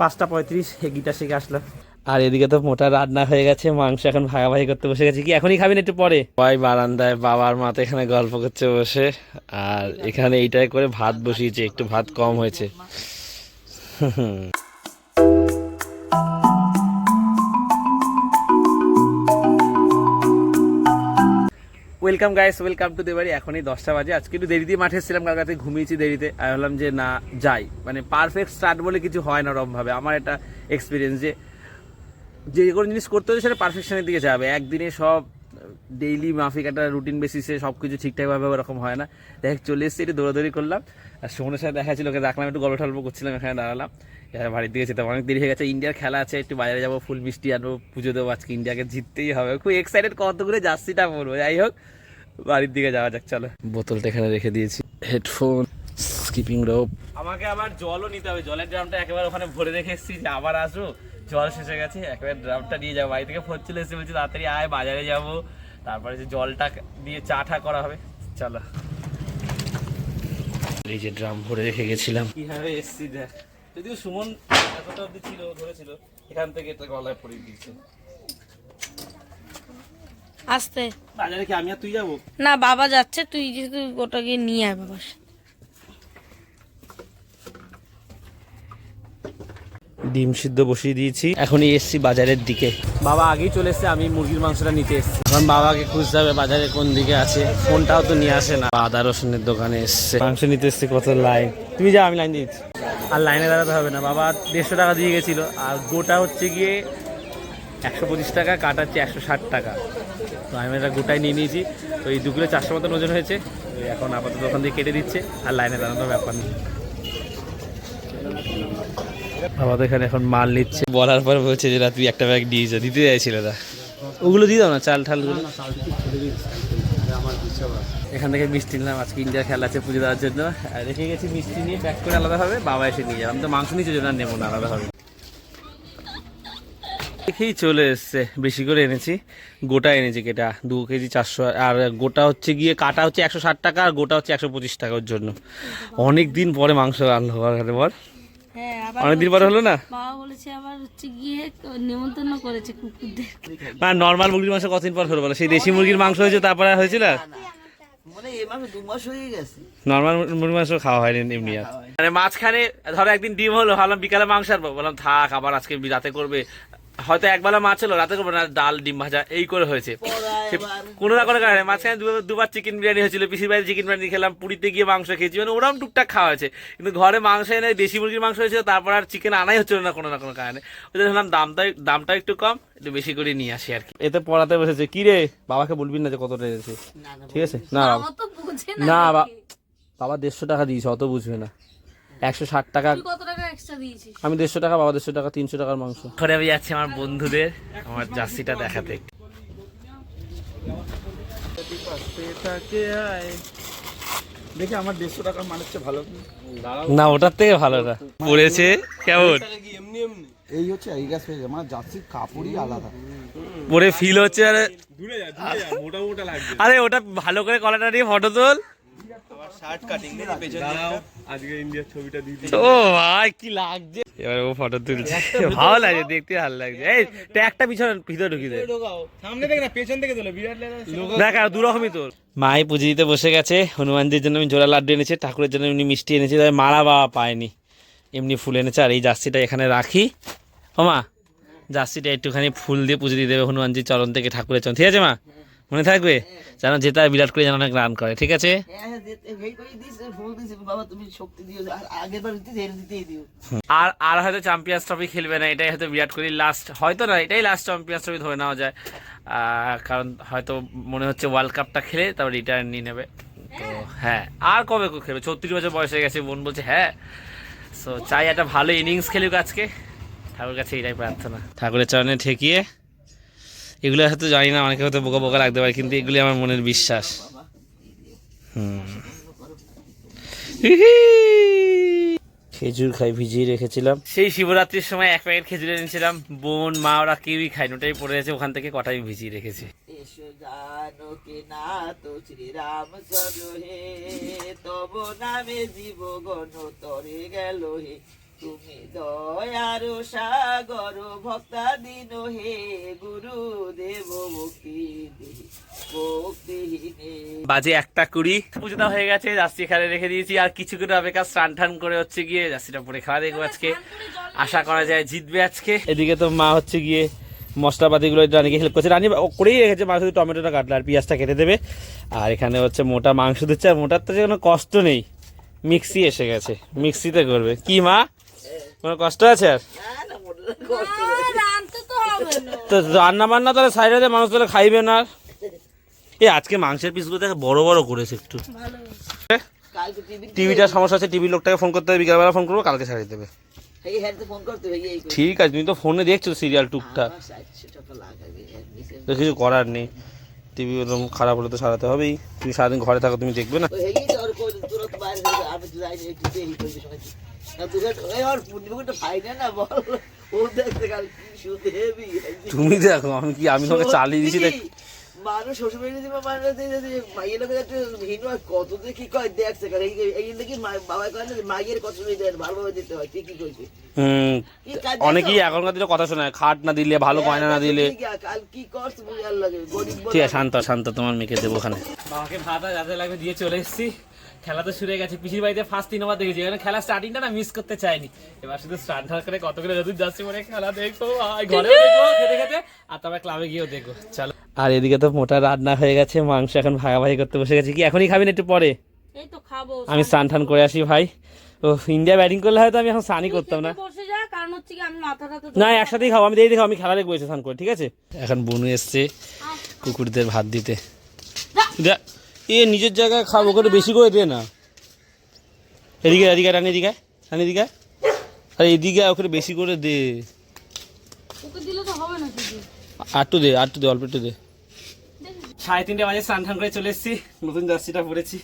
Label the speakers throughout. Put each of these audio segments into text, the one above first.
Speaker 1: পাঁচটা পঁয়ত্রিশ গিটার শিখে আসলাম আর এদিকে তো মোটা রান্না হয়ে গেছে মাংস এখন ভাগাভাগি করতে বসে গেছে। কি এখনই খাবেন একটু পরে? সবাই বারান্দায় বাবার মা তো এখানে গল্প করছে বসে আর এখানে এইটাই করে ভাত বসিয়েছে একটু ভাত কম হয়েছে। ওয়েলকাম গাইস ওয়েলকাম টু দেবাড়ি এখনই দশটা বাজে। আজকে একটু দেরিতে মাঠে এসেছিলাম কাল রাতে ঘুমিয়েছি দেরিতে। আমি ভাবলাম যে, না, যাই। মানে পারফেক্ট স্টার্ট বলে কিছু হয় না ওরমভাবে। আমার একটা এক্সপিরিয়েন্স যে যে কোনো জিনিস করতে হবে সেটা পারফেকশনের দিকে যাবে। একদিনে সব ডেইলি মাফিক একটা রুটিন বেসিসে সব কিছু ঠিকঠাকভাবে ওরকম হয় না। দেখ চলে এসেছি একটু দৌড়াদৌড়ি করলাম। আর সুমনের সাথে দেখা ছিল ওকে রাখলাম একটু গল্প টল্প করছিলাম এখানে দাঁড়ালাম। বাড়ির দিকে যেতাম অনেক দেরি হয়ে গেছে। ইন্ডিয়ার খেলা আছে একটু বাজারে যাব ফুল মিষ্টি আনব পুজো দেবো আজকে ইন্ডিয়াকে জিততেই হবে। খুব এক্সাইটেড কতগুলো জার্সিটা পরবো যাই হোক বাড়ির দিকে যাওয়া যাক চলো। বোতলটা এখানে রেখে দিয়েছি। হেডফোন স্কিপিং রোপ আমাকে আবার জলও নিতে হবে। জলের ড্রামটা একেবারে ওখানে ভরে রেখে এসেছি যে আবার আসব। জল শেষ হয়ে গেছে একেবারে ড্রামটা নিয়ে যাব। বাড়ি থেকে ফোন চলে এসে বলছি তাড়াতাড়ি আয় বাজারে যাব। তারপরে যে জলটা দিয়ে চা ঠা করা হবে চলো। এই যে ড্রাম ভরে রেখে গেছিলাম। কীভাবে এসছি দেখ। যদিও সুমন এতটা অব্দি ছিল ধরেছিল এখান থেকে এটা গলায় পড়ে দিয়েছে।
Speaker 2: আসতে।
Speaker 1: বাজারে কি আমি আর তুই যাব?
Speaker 2: না বাবা যাচ্ছে তুই যেহেতু ওটা গিয়ে নিয়ে আয় বাবার
Speaker 1: ডিম সিদ্ধ বসিয়ে দিয়েছি। এখনই এসছি বাজারের দিকে। বাবা আগেই চলে এসছে আমি মুরগির মাংসটা নিতে এসছি। এখন বাবাকে খুঁজতে হবে বাজারে কোন দিকে আছে। ফোনটাও তো নিয়ে আসে না। আদা রসুনের দোকানে এসছে। মাংস নিতে এসছে কত লাইন। তুমি যা আমি লাইন দিচ্ছি। আর লাইনে দাঁড়াতে হবে না। বাবা দেড়শো টাকা দিয়ে গেছিল। আর গোটা হচ্ছে গিয়ে একশো পঁচিশ টাকা কাটা হচ্ছে একশো ষাট টাকা। তো আমি এটা গোটাই নিয়ে নিয়েছি। তো এই দু কিলো চারশো মতন ওজন হয়েছে। এখন আপাতত ওখান দিয়ে কেটে দিচ্ছে। আর লাইনে দাঁড়ানোর ব্যাপার নেই। আমাদের এখানে এখন মাল নিচ্ছে। বলার পর বলছে যে তুই একটা ব্যাগ দিয়েছে দিতে চাইছিল না ওগুলো দিয়ে দাও না, চাল ঠালগুলো এখান থেকে মিষ্টি নিলাম। আজকে ইন্ডিয়ার খেলা আছে পুজো দেওয়ার জন্য। রেখে গেছি মিষ্টি নিয়ে প্যাক করে আলাদাভাবে বাবা এসে নিয়ে যাবে। আমি তো মাংস নিচে জন্য নেব না আলাদাভাবে দেখেই চলে এসছে। বেশি করে এনেছি। গোটা এনেছি কেটা, দু কেজি চারশো। আর গোটা হচ্ছে গিয়ে, কাটা হচ্ছে একশো ষাট টাকা, আর গোটা হচ্ছে একশো পঁচিশ টাকার জন্য। অনেক দিন পরে মাংস আনলো ওখানে বল। অনেকদিন পরে হলো না?
Speaker 2: বাবা বলেছে আবার হচ্ছে গিয়ে নিমন্ত্রণ করেছে কুকুরদের।
Speaker 1: না নর্মাল মুরগির মাংস কতদিন পর হলো বলে? সেই দেশি মুরগির মাংস হয়েছে তারপরে হয়েছিল
Speaker 3: মানে এই মাসে দু মাস হয়ে গেছে।
Speaker 1: নর্মাল মুরগির মাংস খাওয়া হয়নি এমনি আর। মানে মাঝখানে ধরো একদিন ডিম হলো ভাবলাম বিকালে মাংস আর বললাম থাক আবার আজকে রাতে করবে। হয়তো একবেলা মাছ হলো রাতে করব না ডাল ডিম ভাজা এই করে হয়েছে। কোনো না কোনো কারণে মাঝখানে দুবার দুবার চিকেন বিরিয়ানি হয়েছিল পিসির বাড়ি চিকেন বিরিয়ানি খেলাম পুরীতে গিয়ে মাংস খেয়েছি মানে ওরকম টুকটাক খাওয়া হয়েছে। কিন্তু ঘরে মাংস এনে দেশি মুরগির মাংস হয়েছিল তারপর আর চিকেন আনাই হচ্ছিল না কোনো না কোনো কারণে। ওই জন্য ভাবলাম দামটা দামটা একটু কম একটু বেশি করে নিয়ে আসি আর কি। এতে পড়াতে বসেছে কি রে বাবাকে বলবি না যে কতটা এনেছে ঠিক আছে? না। না বাবা দেড়শো টাকা দিয়েছে অত বুঝবে না। একশো ষাট টাকা।
Speaker 2: তুই কত টাকা এক্সট্রা দিয়েছিস?
Speaker 1: আমি দেড়শো টাকা বাবা দেড়শো টাকা তিনশো টাকার মাংস। ঘরে আমি যাচ্ছি আমার বন্ধুদের আমার জার্সিটা দেখাতে।
Speaker 4: দেখি আমার দেড়শো টাকার চেয়ে ভালো
Speaker 1: না ওটার থেকে ভালো না পড়েছে? কেমন?
Speaker 4: এই হচ্ছে এই গ্যাস হয়ে মানে জার্সির কাপড়ই আলাদা।
Speaker 1: পরে ফিল হচ্ছে আরে
Speaker 4: দূরে যা দূরে যা মোটা মোটা লাগছে।
Speaker 1: আরে ওটা ভালো করে কলাটা নিয়ে ফটো তোল।
Speaker 4: শার্ট কাটিং আজকে ইন্ডিয়ার ছবিটা দিয়ে
Speaker 1: ও ভাই কি লাগছে। এবার ও ফটো তুলছে। ভালো লাগছে দেখতে ভালো লাগছে। এই ট্যাগটা পিছনে ভিতরে ঢুকিয়ে দে।
Speaker 4: সামনে দেখ না পেছন থেকে তোলো বিরাট
Speaker 1: দেখ আর দু তোর। মাই পুজো দিতে বসে গেছে হনুমানজির জন্য আমি জোড়া লাড্ডু এনেছি ঠাকুরের জন্য এমনি মিষ্টি এনেছি তবে মারা বাবা পায়নি। এমনি ফুল এনেছে আর এই জার্সিটা এখানে রাখি। ও মা জার্সিটা একটুখানি ফুল দিয়ে পুজো দিয়ে দেবে হনুমানজির চরণ থেকে ঠাকুরের চরণ। ঠিক আছে মা? মনে থাকবে? যেন যেটা বিরাট করে যেন অনেক রান করে ঠিক আছে?
Speaker 3: হ্যাঁ হ্যাঁ আর
Speaker 1: আর হয়তো চ্যাম্পিয়ন্স ট্রফি খেলবে না এটাই হয়তো বিরাট কোহলি লাস্ট হয়তো না এটাই লাস্ট চ্যাম্পিয়ন্স ট্রফি ধরে নেওয়া যায়। কারণ হয়তো মনে হচ্ছে ওয়ার্ল্ড কাপটা খেলে তারপর রিটায়ার নিয়ে নেবে। তো হ্যাঁ আর কবে খেলবে? ছত্রিশ বছর বয়স হয়ে গেছে বোন বলছে হ্যাঁ। সো চাই একটা ভালো ইনিংস খেলুক আজকে। ঠাকুর কাছে এটাই প্রার্থনা। ঠাকুরের চরণে ঠেকিয়ে এগুলো হয়তো জানি না অনেকে হয়তো বোকা বোকা লাগতে পারে কিন্তু এগুলি আমার মনের বিশ্বাস। হুম। খেজুর খাই ভিজিয়ে রেখেছিলাম। সেই শিবরাত্রির সময় এক প্যাকেট খেজুর এনেছিলাম বোন মা ওরা কেউই খায়নি ওটাই পড়ে আছে ওখান থেকে কটাই ভিজিয়ে রেখেছি।
Speaker 3: এসো জানো কে না তো শ্রীরামচন্দ্র হে তব নামে জীব গণ তরে গেল হে। তুমি দয়ার সাগর ভক্তা দিন হে গুরু দেব ভক্তি
Speaker 1: বাজে একটা কুড়ি। পুজোটা হয়ে গেছে জার্সি এখানে রেখে দিয়েছি আর কিছু করে অপেক্ষা স্নান টান করে হচ্ছে গিয়ে জার্সিটা পরে খাওয়া দেখব আজকে। আশা করা যায় জিতবে আজকে। এদিকে তো মা হচ্ছে গিয়ে মশলাপাতিগুলো রানিকে হেল্প করছে। রানি করেই রেখেছে মা শুধু টমেটোটা কাটলে আর পেঁয়াজটা কেটে দেবে। আর এখানে হচ্ছে মোটা মাংস দিচ্ছে আর মোটার তো যে কোনো কষ্ট নেই। মিক্সি এসে গেছে মিক্সিতে করবে। কি মা? কোনো কষ্ট আছে আর?
Speaker 2: তো
Speaker 1: রান্না বান্না তাহলে সাইডে মানুষ তাহলে খাইবে না এ, আজকে মাংসের পিসগুলো দেখে বড় বড় করেছে একটু। টিভিটার সমস্যা আছে টিভি লোকটাকে ফোন করতে হবে, বিকালবেলা ফোন করব, কালকে ছাড়িয়ে দেবে। ঠিক আছে, তুমি তো ফোনে দেখছ সিরিয়াল টুকটাক। তো কিছু করার নেই। টিভি ওরকম খারাপ হলে তো সারাতে হবেই। তুমি সারাদিন ঘরে থাকো, তুমি দেখবে না। তুমি দেখো, আমি কি আমি তোমাকে চালিয়ে দেখ।
Speaker 3: মানুষ মানুষ মাইয়ের লোকের একটা ভিন্ন কত কি কয় দেখছে কারণ এই এই বাবা কয় না মাইয়ের কত ভালোভাবে দিতে হয়
Speaker 1: অনেকেই এখনকার দিনে কথা শোনায় খাট না দিলে, ভালো গয়না না দিলে।
Speaker 3: কাল কি করছ বুঝে আর লাগে
Speaker 1: ঠিক আছে, শান্ত শান্ত, তোমার মেয়েকে দেবো ওখানে। বাবাকে ভাত যাতে লাগবে দিয়ে চলে এসেছি। খেলা তো শুরু হয়ে গেছে। পিসির বাড়িতে ফার্স্ট তিন ওভার দেখেছি। এখানে খেলা স্টার্টিংটা না মিস করতে চাইনি। এবার শুধু স্টার্ট করে কত করে যদি যাচ্ছি মানে খেলা দেখব আর ঘরেও দেখব খেতে খেতে। আর তারপরে ক্লাবে গিয়েও দেখব। চলো। আর এদিকে তো মোটা রান্না হয়ে গেছে মাংস এখন ভাগাভাগি করতে বসে গেছে। কি এখনই খাবেন একটু পরে?
Speaker 2: এই তো খাব
Speaker 1: আমি স্নান টান করে আসি ভাই। ও ইন্ডিয়া ব্যাটিং করলে হয়তো আমি এখন স্নানই করতাম না।
Speaker 2: খেতে বসে যা কারণ হচ্ছে কি আমি মাথাটা তো
Speaker 1: না একসাথেই খাব। আমি দেখি খাব আমি খেলা দেখব স্নান করে ঠিক আছে? এখন বনু এসছে কুকুরদের ভাত দিতে। যা। এ নিজের জায়গায় খাব করে বেশি করে দে না। এদিকে এদিকে রানি এদিকে রানি এদিকে আর এদিকে ওখানে বেশি করে দে।
Speaker 2: ওকে দিলে তো হবে না কিছু।
Speaker 1: আটটু দে আটটু দে অল্প একটু দে। সাড়ে তিনটে বাজে স্নান টান করে চলে এসেছি। নতুন জার্সিটা পরেছি।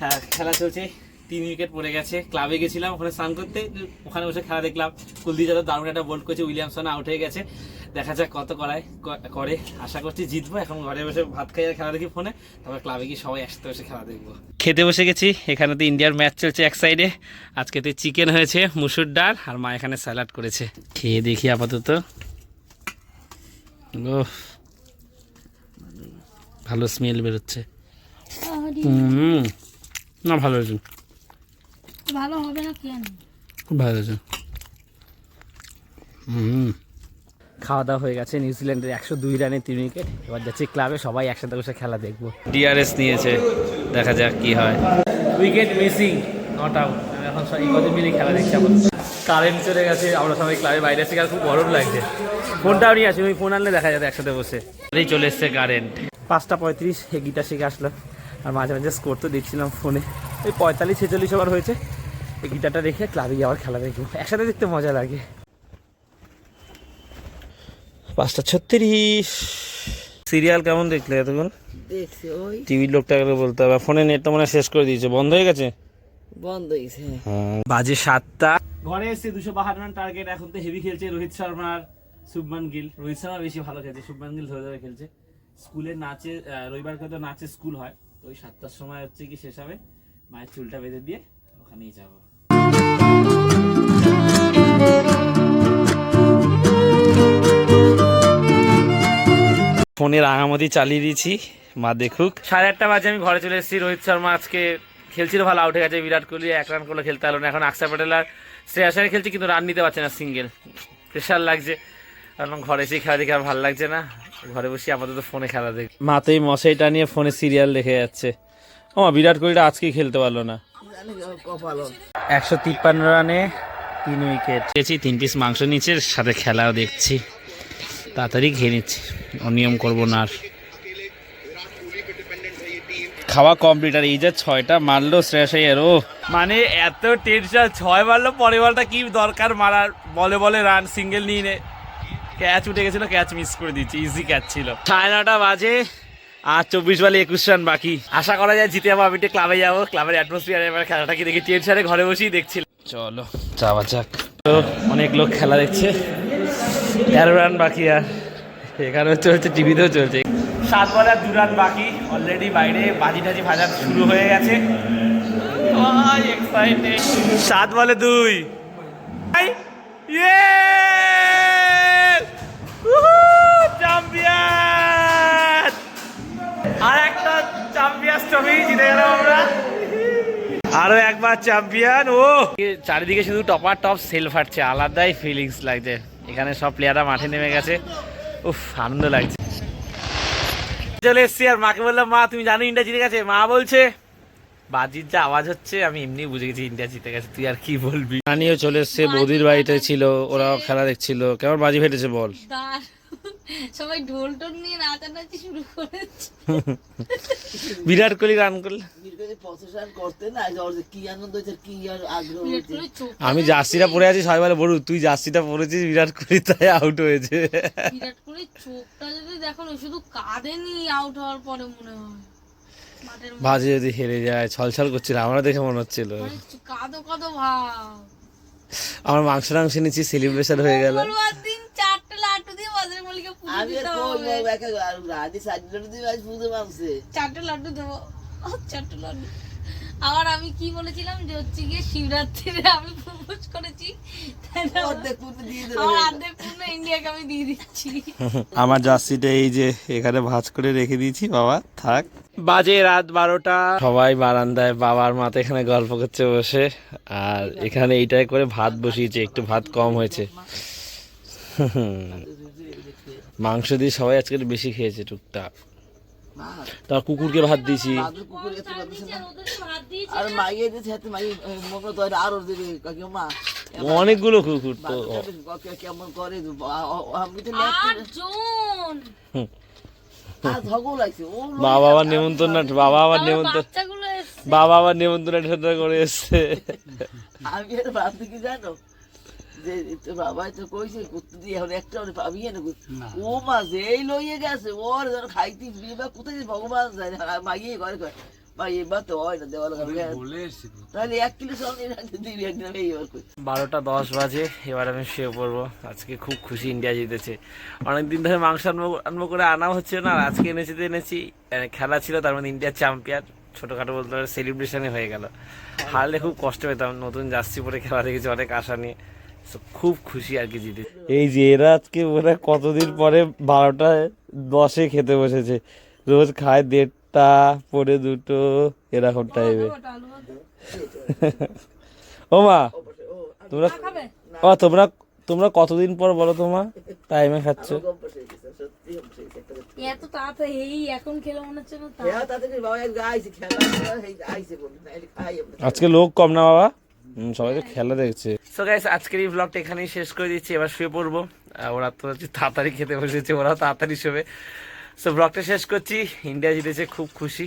Speaker 1: হ্যাঁ খেলা চলছে। তিন উইকেট পড়ে গেছে। ক্লাবে গেছিলাম ওখানে স্নান করতে। ওখানে বসে খেলা দেখলাম। কুলদি যাদব দারুণ একটা বোল্ড করেছে উইলিয়ামসন আউট হয়ে গেছে। দেখা যাক কত করায় ক- করে। আশা করছি জিতবো। এখন ঘরে বসে ভাত খাই আর খেলা দেখি ফোনে। তারপর ক্লাবে গিয়ে সবাই একসাথে বসে খেলা দেখব। খেতে বসে গেছি। এখানে তো ইন্ডিয়ার ম্যাচ চলছে এক সাইডে আজকে তো চিকেন হয়েছে মুসুর ডাল আর মা এখানে স্যালাড করেছে। খেয়ে দেখি আপাতত। ওহ ভালো স্মেল বেরোচ্ছে। হুম না ভালো হয়েছে।
Speaker 2: ভালো হবে না কেন
Speaker 1: খুব ভালো হয়েছে। হুম। খাওয়া দাওয়া হয়ে গেছে নিউজিল্যান্ডের একশো দুই রানে তিন উইকেট। এবার যাচ্ছি ক্লাবে সবাই একসাথে বসে খেলা দেখব। ডিআরএস নিয়েছে দেখা যাক কি হয়। উইকেট মিসিং নট আউট এখন সবাই কদিন মিলে খেলা দেখছি এখন। কারেন্ট চলে গেছে আমরা সবাই ক্লাবে বাইরে এসে খুব গরম লাগছে। ফোনটাও নিয়ে আসি ওই ফোন আনলে দেখা যাবে একসাথে বসে। এই চলে এসছে কারেন্ট পাঁচটা পঁয়ত্রিশ এই গিটার শিখে আসলাম আর মাঝে মাঝে স্কোর তো দেখছিলাম ফোনে। ওই পঁয়তাল্লিশ ছেচল্লিশ ওভার হয়েছে। এই গিটারটা রেখে ক্লাবে গিয়ে আবার খেলা দেখব। একসাথে দেখতে মজা লাগে। পাঁচটা ছত্রিশ। সিরিয়াল কেমন দেখলে এতক্ষণ? টিভির লোকটাকে বলতে হবে। ফোনে নেট তো মনে হয় শেষ করে দিয়েছে। বন্ধ হয়ে গেছে?
Speaker 3: বন্ধ হয়েছে
Speaker 1: বাজে সাতটা। ঘরে এসছে দুশো বাহান্ন রান টার্গেট এখন তো হেভি খেলছে রোহিত শর্মা আর শুভমান গিল। রোহিত শর্মা বেশি ভালো খেলছে শুভমান গিল ধরে ধরে খেলছে। স্কুলে নাচে আহ, রবিবারকে তো নাচে স্কুল হয় তো ওই সাতটার সময় হচ্ছে কি শেষ হবে। মায়ের চুলটা বেঁধে দিয়ে ওখানেই যাব। ফোনের আঙামতি চালিয়ে দিয়েছি। মা দেখুক। সাড়ে আটটা বাজে আমি ঘরে চলে এসেছি। রোহিত শর্মা আজকে খেলছিল ভালো আউট হয়ে গেছে। বিরাট কোহলি এক রান করলে খেলতে পারল না। এখন আকসার প্যাটেল আর শ্রেয়াস খেলছে কিন্তু রান নিতে পারছে না সিঙ্গেল প্রেশার লাগছে। কারণ ঘরে এসে খেলা দেখে আর ভালো লাগছে না। ঘরে বসে আপাতত ফোনে খেলা দেখ। মা তো এই মশাইটা নিয়ে ফোনে সিরিয়াল দেখে যাচ্ছে। ও বিরাট কোহলিটা আজকেই খেলতে পারল না।
Speaker 3: জানি
Speaker 1: একশো তিপ্পান্ন রানে তিন উইকেট খেয়েছি তিন পিস মাংস নিচে সাথে খেলাও দেখছি। তাড়াতাড়ি খেয়ে নিচ্ছি। অনিয়ম করব না আর। খাওয়া কমপ্লিট আর এই যে ছয়টা মারলো শ্রেয়াস আইয়ার ও। মানে এত টেনশন ছয় মারলো পরের বলটা কি দরকার মারার? বলে বলে রান সিঙ্গেল নিয়ে নে। ক্যাচ উঠে গেছিল ক্যাচ মিস করে দিচ্ছি ইজি ক্যাচ ছিল। সাড়ে নটা বাজে আর চব্বিশ বলে একুশ রান বাকি। আশা করা যায় জিতে যাব আমি একটু ক্লাবে যাব। ক্লাবের অ্যাটমসফিয়ার এবার খেলাটা কি দেখি টেনশনে ঘরে বসেই দেখছিলাম। চলো। যাওয়া যাক। অনেক লোক খেলা দেখছে। তেরো রান বাকি আর। এখানেও চলছে টিভিতেও চলছে। সাত বলে আর দু রান বাকি অলরেডি বাইরে বাজি টাজি ভাজা শুরু হয়ে গেছে। সাত বলে দুই। চ্যাম্পিয়ন আর একটা চ্যাম্পিয়ন্স ট্রফি জিতে গেলাম আমরা। আরও একবার চ্যাম্পিয়ন ও! চারিদিকে শুধু টপার টপ সেল ফাটছে। আলাদাই ফিলিংস লাগছে। এখানে সব প্লেয়াররা মাঠে নেমে গেছে। উফ, আনন্দ লাগছে। চলে এসছি আর মাকে বললাম, মা, তুমি জানো ইন্ডিয়া জিতে গেছে? মা বলছে বাজির যা আওয়াজ হচ্ছে আমি এমনি বুঝে গেছি ইন্ডিয়া জিতে গেছে। তুই আর কি বলবি? নানিও চলে এসছে বৌদির বাড়িতে ছিল ওরাও খেলা দেখছিল। কেমন বাজি ফেটেছে বল?
Speaker 2: সবাই ঢোল টোল নিয়ে নাচানাচি শুরু করেছে।
Speaker 1: বিরাট কোহলি রান করলে।
Speaker 3: না
Speaker 2: কোহলি
Speaker 1: আমি জার্সিটা পরে আছি সবাই বলে বড়ু তুই জার্সিটা পরেছিস বিরাট কোহলি তাই আউট হয়েছে।
Speaker 2: বিরাট কোহলির চোখটা যদি দেখো না শুধু কাঁদেনি আউট হওয়ার পরে মনে হয়।
Speaker 1: বাজে যদি হেরে যায় ছলছল করছিল আমরা দেখে মনে হচ্ছিল।
Speaker 2: কাঁদো কাঁদো ভাব।
Speaker 1: আমার মাংস টাংস নিচ্ছি সেলিব্রেশন হয়ে গেল।
Speaker 2: আবার আমি কি বলেছিলাম যে হচ্ছে গিয়ে শিবরাত্রিরে আমি প্রপোজ করেছি আমার
Speaker 1: জার্সিটা এই যে এখানে ভাঁজ করে রেখে দিয়েছি বাবা থাক। বাজে রাত বারোটা। সবাই বারান্দায় বাবার মাথা এখানে গল্প করছে বসে আর এখানে এইটাই করে ভাত বসিয়েছে একটু ভাত কম হয়েছে। মাংস দিয়ে সবাই আজকে বেশি খেয়েছে টুকটাক। তার কুকুরকে ভাত দিয়েছি।
Speaker 3: তো
Speaker 1: অনেকগুলো কুকুর তো।
Speaker 3: কেমন করে
Speaker 1: বাবা আবার নেমন্তন্ন বাবা আবার
Speaker 2: আমার
Speaker 1: নেমন্তন্ন বাবা আবার নেমন্তন্ন করে এসছে।
Speaker 3: আমি আর ভাবছি কি জানো? যে তো বাবা তো কইছে কুত্তু দিয়ে এখন একটা ওরে পাবি না। ও মাছ এই লইয়ে গেছে ওর যেন খাইতে বিবা কোথায় ভগবান যায় মাগিয়ে ঘরে কয় হয়
Speaker 1: বারোটা দশ বাজে এবার আমি শুয়ে পড়ব। আজকে খুব খুশি ইন্ডিয়া জিতেছে। অনেকদিন ধরে মাংস আনব করে আনা হচ্ছে না আর আজকে এনেছি তো এনেছি। খেলা ছিল তার মধ্যে ইন্ডিয়া চ্যাম্পিয়ন ছোটখাটো বলতে পারে সেলিব্রেশনে হয়ে গেল। হারলে খুব কষ্ট পেতাম নতুন জার্সি পরে খেলা দেখেছি অনেক আশা নিয়ে। খুব খুশি আর কি জিতে এই যে এরা আজকে ওরা কতদিন পরে বারোটায় দশে খেতে বসেছে। রোজ খায় দেড়টা পরে দুটো এরকম টাইমে ও মা তোমরা ও তোমরা তোমরা কতদিন পর বলো তোমা টাইমে খাচ্ছ।
Speaker 3: হয়ে হয়ে একটা
Speaker 2: এত তাড়াতাড়ি এই এখন খেলে মনে হচ্ছে না
Speaker 1: আজকে লোক কম না বাবা? সবাই তো খেলা দেখছে। সো গাইস আজকের এই ব্লগটা এখানেই শেষ করে দিচ্ছি এবার শুয়ে পড়ব। ওরা তো হচ্ছে তাড়াতাড়ি খেতে বসেছে ওরাও তাড়াতাড়ি শোবে। সো ব্লগটা শেষ করছি। ইন্ডিয়া জিতেছে, খুব খুশি।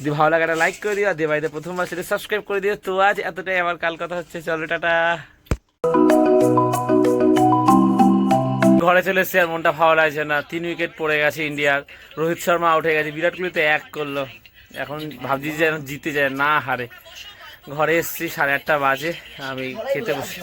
Speaker 1: যদি ভালো লাগে, একটা লাইক করে দিও। আর দেবাইতে প্রথমবার সেটা সাবস্ক্রাইব করে দিও। তো আজ এতটাই। আবার কাল কথা হচ্ছে। চলো, টাটা। ঘরে চলে এসছে আর মনটা ভালো লাগছে না। তিন উইকেট পড়ে গেছে ইন্ডিয়ার রোহিত শর্মা হয়ে গেছে। বিরাট কোহলি তো এক করল। এখন ভাবছি যেন জিতে যায়। না হারে। ঘরে এসছি, সাড়ে আটটা বাজে। আমি খেতে বসে